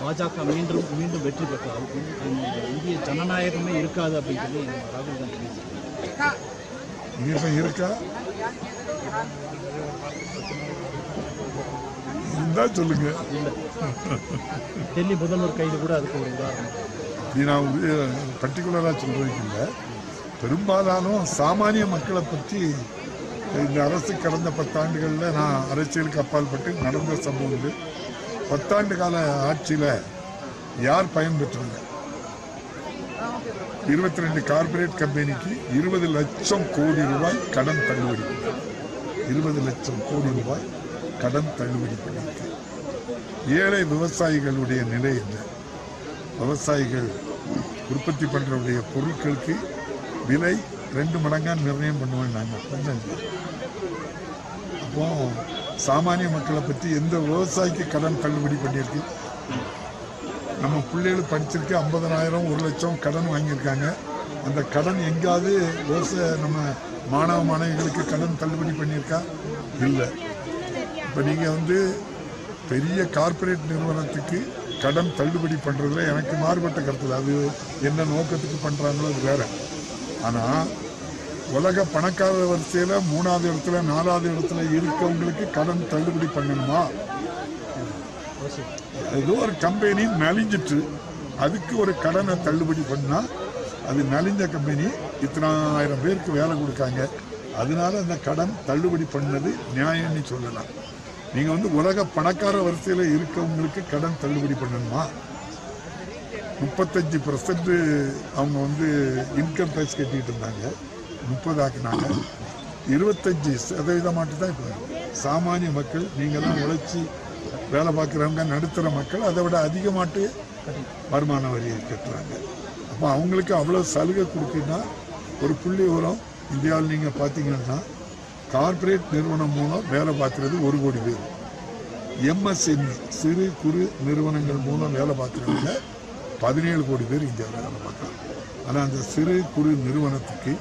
பாஜக மீண்டும் மீண்டும் வெற்றி பெற்றால் இந்த இந்திய ஜனநாயகமே இருக்காது அப்படின்னு சொல்லி ராகுல் காந்தி இருக்கா? இருந்தா சொல்லுங்க. டெல்லி முதல்வர் கைது கூட அதுக்கு ஒரு உதாரணம். இது நான் வந்து பர்டிகுலராக சொல்றதுக்கு இல்லை பெரும்பாலானும் சாமானிய மக்களை பற்றி இந்த அரசு கடந்த பத்தாண்டுகளில் நான் அரசியலுக்கு அப்பாற்பட்டு நடந்த சம்பவங்கள். பத்தாண்டு கால ஆட்சியில் யார் பயன்பெற்றாங்க இருபத்தி ரெண்டு கார்ப்பரேட் கம்பெனிக்கு இருபது லட்சம் கோடி ரூபாய் கடன் தள்ளுபடி. இருபது லட்சம் கோடி ரூபாய் கடன் தள்ளுபடி பண்ணியிருக்கு. ஏழை விவசாயிகளுடைய நிலை என்ன? விவசாயிகள் உற்பத்தி பண்ணுறவுடைய பொருட்களுக்கு விலை ரெண்டு மடங்காக நிர்ணயம் பண்ணுவேன் நாங்கள் அப்போ சாமானிய மக்களை பற்றி எந்த விவசாயிக்கு கடன் தள்ளுபடி பண்ணியிருக்கு? நம்ம பிள்ளைகள் படிச்சிருக்கு ஐம்பதனாயிரம் ஒரு லட்சம் கடன் வாங்கியிருக்காங்க. அந்த கடன் எங்காவது விவசாய நம்ம மாணவ மாணவிகளுக்கு கடன் தள்ளுபடி பண்ணியிருக்கா? இல்லை. இப்போ நீங்கள் வந்து பெரிய கார்ப்பரேட் நிறுவனத்துக்கு கடன் தள்ளுபடி பண்ணுறதுல எனக்கு மாறுபட்ட கருத்து அது என்ன நோக்கத்துக்கு பண்ணுறாங்களோ அது வேற. ஆனால் உலக பணக்கார வரிசையில் மூணாவது இடத்துல நாலாவது இடத்துல இருக்கவங்களுக்கு கடன் தள்ளுபடி பண்ணணுமா? ஏதோ ஒரு கம்பெனி நலிஞ்சிட்டு அதுக்கு ஒரு கடனை தள்ளுபடி பண்ணா அது நலிஞ்ச கம்பெனி இத்தனாயிரம் பேருக்கு வேலை கொடுக்காங்க. அதனால அந்த கடன் தள்ளுபடி பண்ணது நியாயம்னு சொல்லலாம். நீங்க வந்து உலக பணக்கார வரிசையில இருக்கவங்களுக்கு கடன் தள்ளுபடி பண்ணணுமா? முப்பத்தஞ்சு பர்சன்ட் அவங்க வந்து இன்கம் டேக்ஸ் கட்டிட்டு இருந்தாங்க. முப்பது ஆக்கினாங்க இருபத்தஞ்சி சதவீதம் மட்டும் தான் இப்போ சாமானிய மக்கள் நீங்கள்லாம் உழைச்சி வேலை பார்க்குறவங்க நடுத்தர மக்கள் அதை விட அதிகமாட்டு வருமான வரியை கட்டுறாங்க. அப்போ அவங்களுக்கு அவ்வளோ சலுகை கொடுக்குன்னா ஒரு புள்ளி உரம் இந்தியாவில் நீங்கள் பார்த்தீங்கன்னா கார்ப்பரேட் நிறுவனம் மூலம் வேலை பார்க்குறது ஒரு கோடி பேர். எம்எஸ்எம்இ சிறு குறு நிறுவனங்கள் மூலம் வேலை பார்க்குறவங்க பதினேழு கோடி பேர் இந்தியாவில் வேலை பார்க்குறாங்க. ஆனால் அந்த சிறு குறு நிறுவனத்துக்கு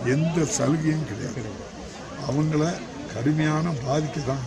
எந்த சலுகையும் கிடையாது. அவங்கள கடுமையான பாதிக்க தான்